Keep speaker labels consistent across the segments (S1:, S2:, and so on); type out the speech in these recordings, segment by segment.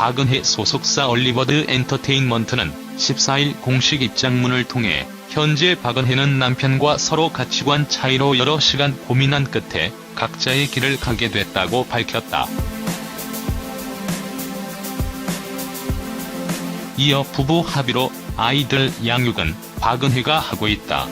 S1: 박은혜 소속사 올리버드 엔터테인먼트는 14일 공식 입장문을 통해 현재 박은혜는 남편과 서로 가치관 차이로 여러 시간 고민한 끝에 각자의 길을 가게 됐다고 밝혔다. 이어 부부 합의로 아이들 양육은 박은혜가 하고 있다.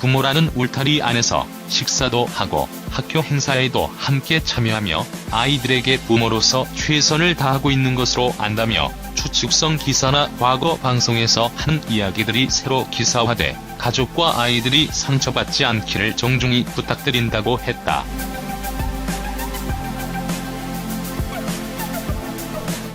S1: 부모라는 울타리 안에서 식사도 하고 학교 행사에도 함께 참여하며 아이들에게 부모로서 최선을 다하고 있는 것으로 안다며 추측성 기사나 과거 방송에서 한 이야기들이 새로 기사화돼 가족과 아이들이 상처받지 않기를 정중히 부탁드린다고 했다.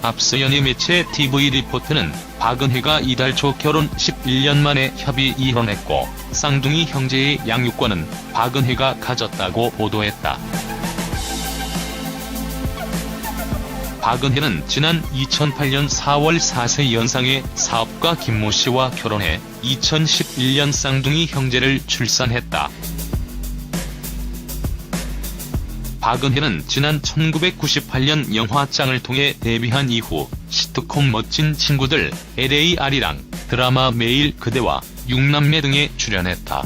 S1: 앞서 연예 매체 TV 리포트는 박은혜가 이달 초 결혼 11년 만에 협의 이혼했고 쌍둥이 형제의 양육권은 박은혜가 가졌다고 보도했다. 박은혜는 지난 2008년 4월 4세 연상의 사업가 김모 씨와 결혼해 2011년 쌍둥이 형제를 출산했다. 박은혜는 지난 1998년 영화장을 통해 데뷔한 이후 시트콤 멋진 친구들, LAR이랑 드라마 매일 그대와 육남매 등에 출연했다.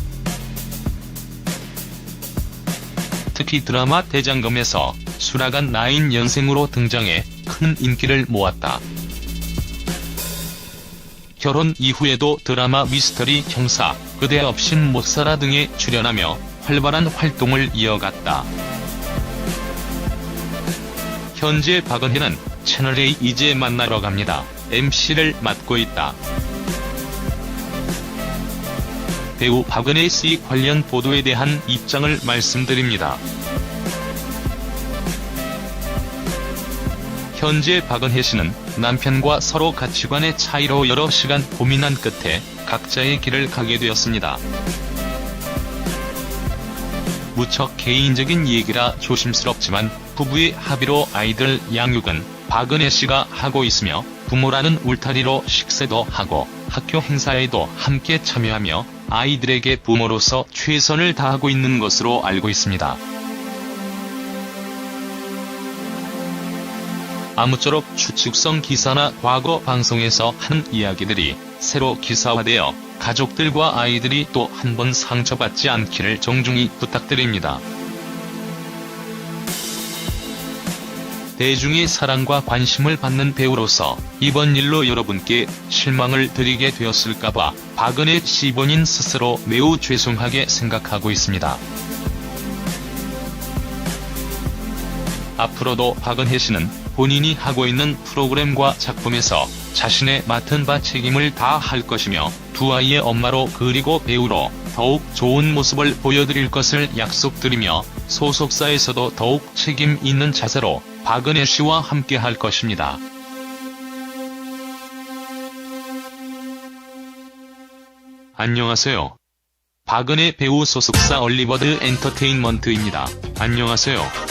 S1: 특히 드라마 대장금에서 수라간 나인 연생으로 등장해 큰 인기를 모았다. 결혼 이후에도 드라마 미스터리 형사, 그대 없인 못살아 등에 출연하며 활발한 활동을 이어갔다. 현재 박은혜는 채널A 이제 만나러 갑니다. MC를 맡고 있다. 배우 박은혜 씨 관련 보도에 대한 입장을 말씀드립니다. 현재 박은혜 씨는 남편과 서로 가치관의 차이로 여러 시간 고민한 끝에 각자의 길을 가게 되었습니다. 무척 개인적인 얘기라 조심스럽지만 부부의 합의로 아이들 양육은 박은혜 씨가 하고 있으며 부모라는 울타리로 식사도 하고 학교 행사에도 함께 참여하며 아이들에게 부모로서 최선을 다하고 있는 것으로 알고 있습니다. 아무쪼록 추측성 기사나 과거 방송에서 한 이야기들이 새로 기사화되어 가족들과 아이들이 또 한 번 상처받지 않기를 정중히 부탁드립니다. 대중의 사랑과 관심을 받는 배우로서 이번 일로 여러분께 실망을 드리게 되었을까봐 박은혜 씨 본인 스스로 매우 죄송하게 생각하고 있습니다. 앞으로도 박은혜 씨는 본인이 하고 있는 프로그램과 작품에서 자신의 맡은 바 책임을 다 할 것이며 두 아이의 엄마로 그리고 배우로 더욱 좋은 모습을 보여드릴 것을 약속드리며 소속사에서도 더욱 책임 있는 자세로 박은혜 씨와 함께 할 것입니다. 안녕하세요. 박은혜 배우 소속사 올리버드 엔터테인먼트입니다. 안녕하세요.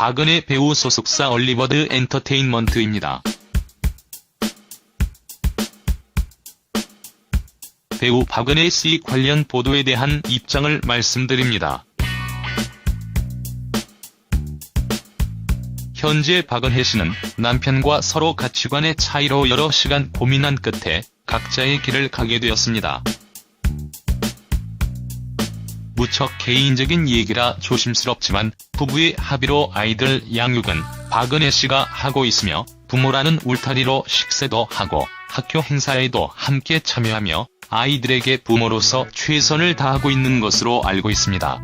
S1: 박은혜 배우 소속사 올리버드 엔터테인먼트입니다. 배우 박은혜 씨 관련 보도에 대한 입장을 말씀드립니다. 현재 박은혜 씨는 남편과 서로 가치관의 차이로 여러 시간 고민한 끝에 각자의 길을 가게 되었습니다. 무척 개인적인 얘기라 조심스럽지만 부부의 합의로 아이들 양육은 박은혜 씨가 하고 있으며 부모라는 울타리로 식사도 하고 학교 행사에도 함께 참여하며 아이들에게 부모로서 최선을 다하고 있는 것으로 알고 있습니다.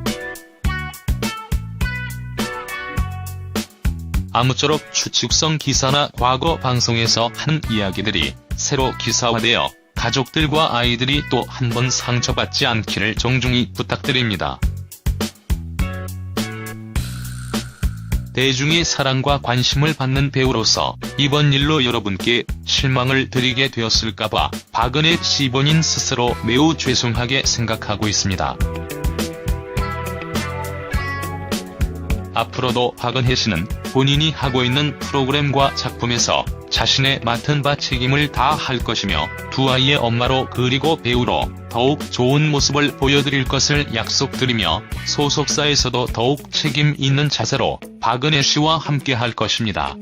S1: 아무쪼록 추측성 기사나 과거 방송에서 한 이야기들이 새로 기사화되어 가족들과 아이들이 또 한 번 상처받지 않기를 정중히 부탁드립니다. 대중의 사랑과 관심을 받는 배우로서 이번 일로 여러분께 실망을 드리게 되었을까봐 박은혜 씨 본인 스스로 매우 죄송하게 생각하고 있습니다. 앞으로도 박은혜 씨는 본인이 하고 있는 프로그램과 작품에서 자신의 맡은 바 책임을 다 할 것이며 두 아이의 엄마로 그리고 배우로 더욱 좋은 모습을 보여드릴 것을 약속드리며 소속사에서도 더욱 책임 있는 자세로 박은혜 씨와 함께 할 것입니다.